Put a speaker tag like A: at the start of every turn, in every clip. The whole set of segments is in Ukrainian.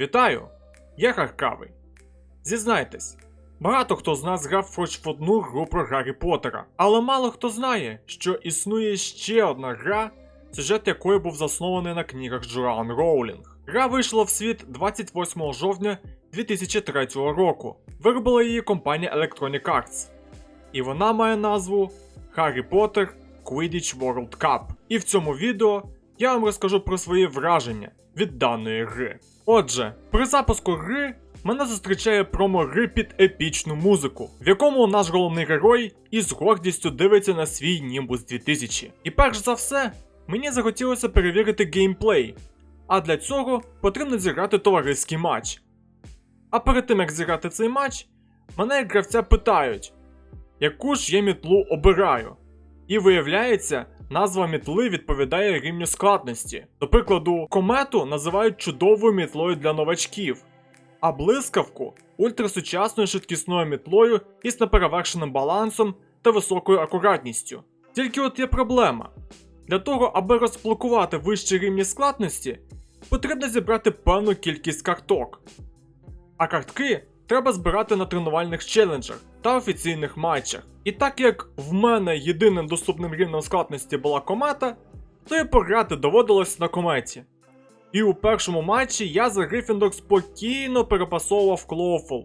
A: Вітаю! Я Харкавий. Зізнайтесь, багато хто з нас грав хоч в одну гру про Гаррі Поттера, але мало хто знає, що існує ще одна гра, сюжет якої був заснований на книгах Джоан Роулінг. Гра вийшла в світ 28 жовтня 2003 року. Виробила її компанія Electronic Arts. І вона має назву Harry Potter Quidditch World Cup. І в цьому відео я вам розкажу про свої враження від даної гри. Отже, при запуску гри мене зустрічає промо-гри під епічну музику, в якому наш головний герой із гордістю дивиться на свій Nimbus 2000. І перш за все, мені захотілося перевірити геймплей, а для цього потрібно зіграти товариський матч. А перед тим як зіграти цей матч, мене як гравця питають, яку ж я мітлу обираю. І виявляється, назва мітли відповідає рівню складності. До прикладу, комету називають чудовою мітлою для новачків, а блискавку ультрасучасною швидкісною мітлою із неперевершеним балансом та високою акуратністю. Тільки от є проблема. Для того, аби розблокувати вищі рівні складності, потрібно зібрати певну кількість карток. А картки треба збирати на тренувальних челенджах та офіційних матчах. І так як в мене єдиним доступним рівнем складності була комета, то і пограти доводилось на кометі. І у першому матчі я за Грифіндор спокійно перепасовував Клоуфл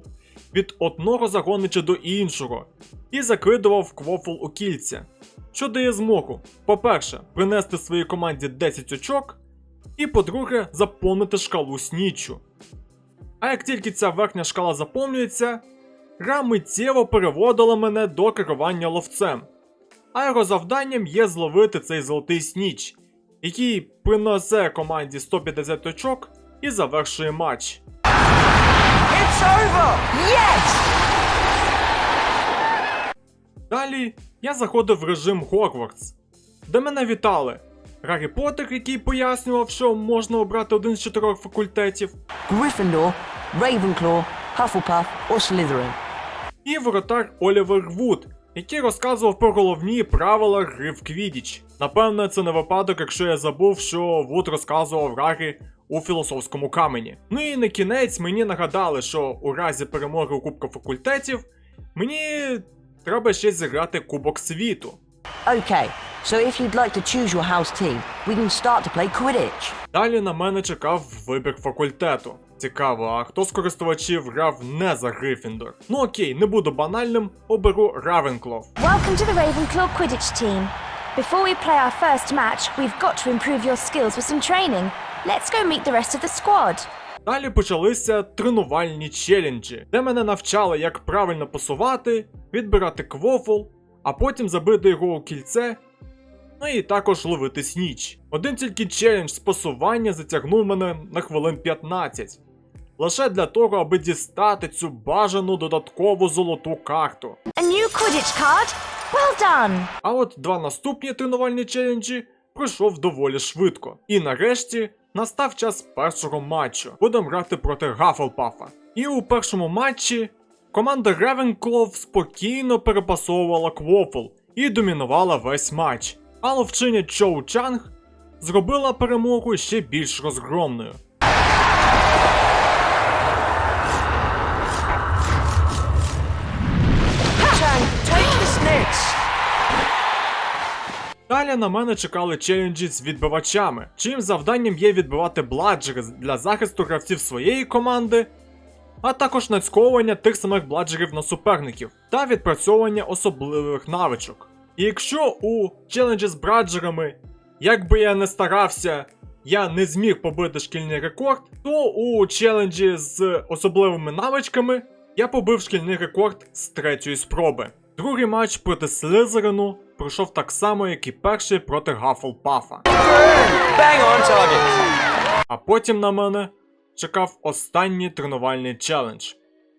A: від одного загонича до іншого і закидував Квофл у кільця, що дає змогу, по-перше, принести своїй команді 10 очок, і по-друге, заповнити шкалу сніччю. А як тільки ця верхня шкала заповнюється, гра миттєво переводила мене до керування ловцем. А його завданням є зловити цей золотий сніч, який принесе команді 150 очок і завершує матч.
B: It's over! Yes!
A: Далі я заходив в режим Хогвартс, де мене вітали. Гаррі Поттер, який пояснював, що можна обрати один з чотирьох факультетів,
B: Gryffindor, Ravenclaw, Hufflepuff, or Slytherin.
A: І воротар Олівер Вуд, який розказував про головні правила гри в Квідіч. Напевне, це не випадок, якщо я забув, що Вуд розказував Гаррі у філософському камені. Ну і на кінець мені нагадали, що у разі перемоги у Кубку факультетів мені треба ще зіграти Кубок світу.
B: Okay, so if you'd like to choose your house team, we can start to play Quidditch.
A: Далі на мене чекав вибір факультету. Цікаво, а хто з користувачів грав не за Грифіндор? Ну окей, не буду банальним, оберу Равенклов.
C: Welcome to the Ravenclaw Quidditch team. Before we play our first match, we've got to improve your skills with some training. Let's go meet the rest of the squad.
A: Далі почалися тренувальні челенджі, де мене навчали, як правильно пасувати, відбирати квофл, а потім забити його у кільце. Ну і також ловити сніч. Один тільки челендж з пасування затягнув мене на хвилин 15. Лише для того, аби дістати цю бажану додаткову золоту карту.
C: A new Quidditch card? Well done!
A: А от два наступні тренувальні челенджі пройшов доволі швидко. І нарешті настав час першого матчу. Будемо грати проти Гафлпафа. І у першому матчі команда Ревенклов спокійно перепасовувала Квофл і домінувала весь матч. А ловчиня Чоу Чанг зробила перемогу ще більш розгромною. Далі на мене чекали челенджі з відбивачами, чиїм завданням є відбивати бладжери для захисту гравців своєї команди, а також нацьковування тих самих бладжерів на суперників та відпрацьовування особливих навичок. І якщо у челенджі з бладжерами, як би я не старався, я не зміг побити шкільний рекорд, то у челенджі з особливими навичками я побив шкільний рекорд з третьої спроби. Другий матч проти Слизерину пройшов так само, як і перший проти Гафлпафа. А потім на мене чекав останній тренувальний челендж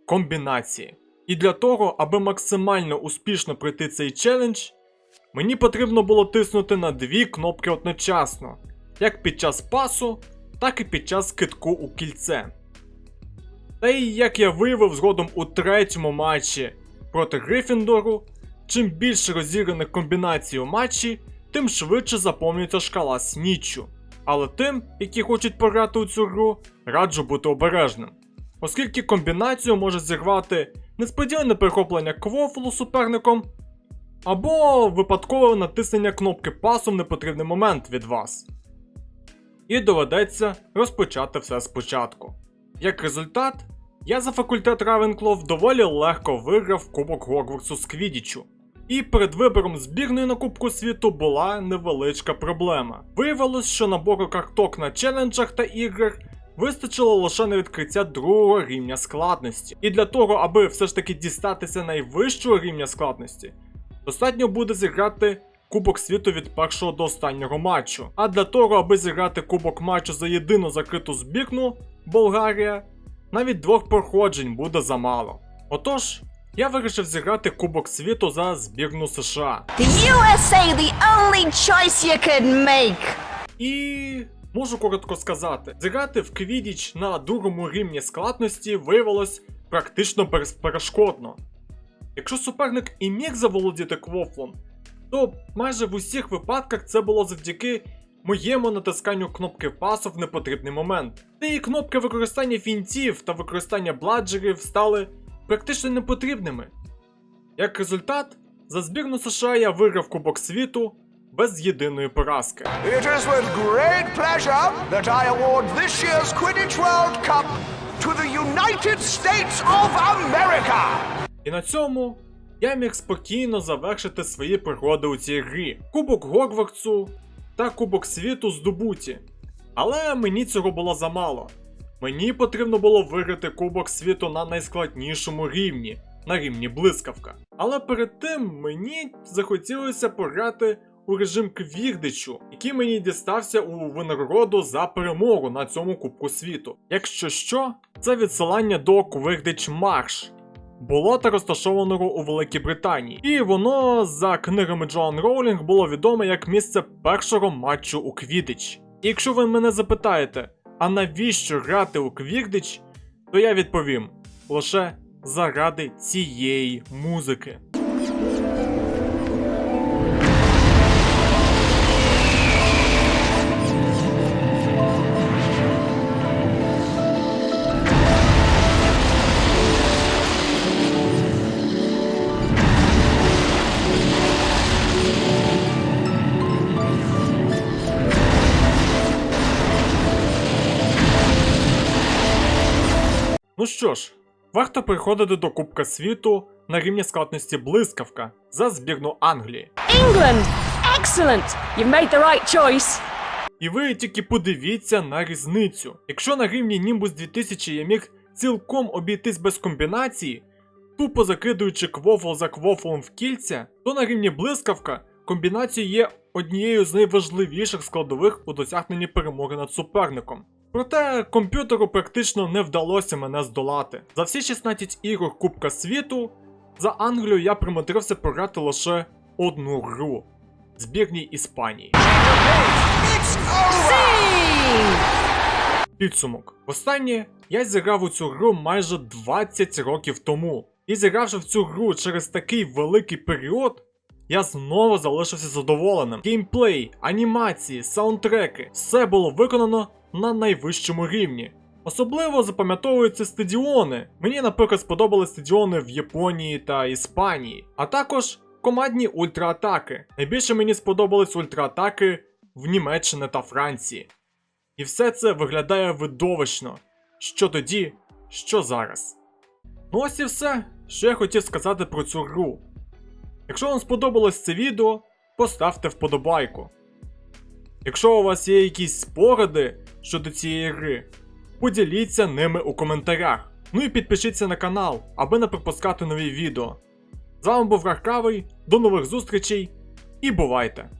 A: комбінації. І для того, аби максимально успішно пройти цей челендж, мені потрібно було тиснути на дві кнопки одночасно, як під час пасу, так і під час китку у кільце. Та й як я виявив згодом у третьому матчі проти Грифіндору, чим більше розіграних комбінацій у матчі, тим швидше заповнюється шкала сніччю. Але тим, які хочуть пограти у цю гру, раджу бути обережним. Оскільки комбінацію може зірвати несподіване перехоплення квофлу суперником, або випадкове натиснення кнопки пасу в непотрібний момент від вас. І доведеться розпочати все спочатку. Як результат, я за факультет Равенклов доволі легко виграв Кубок Гогвартсу з Квідічу. І перед вибором збірної на Кубку світу була невеличка проблема. Виявилось, що набору карток на челенджах та іграх вистачило лише на відкриття другого рівня складності. І для того, аби все ж таки дістатися найвищого рівня складності, достатньо буде зіграти Кубок світу від першого до останнього матчу. А для того, аби зіграти кубок матчу за єдину закриту збірну Болгарія, навіть двох проходжень буде замало. Отож, я вирішив зіграти Кубок світу за збірну США.
C: USA, the only choice you could make.
A: І можу коротко сказати, зіграти в Квідіч на другому рівні складності виявилось практично безперешкодно. Якщо суперник і міг заволодіти квофлом, то майже в усіх випадках це було завдяки моєму натисканню кнопки пасу в непотрібний момент. Та і кнопки використання фінтів та використання бладжерів стали практично непотрібними. Як результат, за збірну США я виграв Кубок світу без єдиної поразки.
D: It is with great pleasure that I award this year's Quidditch World Cup to the United States of America.
A: І на цьому я міг спокійно завершити свої пригоди у цій грі. Кубок Гогвартсу та Кубок світу здобуті. Але мені цього було замало. Мені потрібно було виграти Кубок світу на найскладнішому рівні, на рівні блискавка. Але перед тим мені захотілося пограти у режим квірдичу, який мені дістався у винагороду за перемогу на цьому Кубку світу. Якщо що, це відсилання до Квірдич Марш, болота розташованого у Великій Британії, і воно за книгами Джоан Роулінг було відоме як місце першого матчу у Квідич. І якщо ви мене запитаєте, а навіщо грати у Квідич, то я відповім лише заради цієї музики. Ну що ж, варто приходити до Кубка світу на рівні складності блискавка за збірну Англії.
E: England! Excellent! You've made the right choice.
A: І ви тільки подивіться на різницю. Якщо на рівні Nimbus 2000 я міг цілком обійтись без комбінації, тупо закидуючи квофл за квофлом в кільця, то на рівні блискавка комбінація є однією з найважливіших складових у досягненні перемоги над суперником. Проте комп'ютеру практично не вдалося мене здолати. За всі 16 ігор Кубка світу за Англію я примудрився програти лише одну гру збірній Іспанії. Підсумок. Востаннє я зіграв у цю гру майже 20 років тому. І зігравши в цю гру через такий великий період, я знову залишився задоволеним. Геймплей, анімації, саундтреки все було виконано на найвищому рівні. Особливо запам'ятовуються стадіони. Мені, наприклад, сподобались стадіони в Японії та Іспанії, а також командні ультраатаки. Найбільше мені сподобались ультраатаки в Німеччині та Франції. І все це виглядає видовищно. Що тоді, що зараз. Ну ось і все, що я хотів сказати про цю гру. Якщо вам сподобалось це відео, поставте вподобайку. Якщо у вас є якісь спогади щодо цієї гри, поділіться ними у коментарях. Ну і підпишіться на канал, аби не пропускати нові відео. З вами був Рахкавий, до нових зустрічей і бувайте!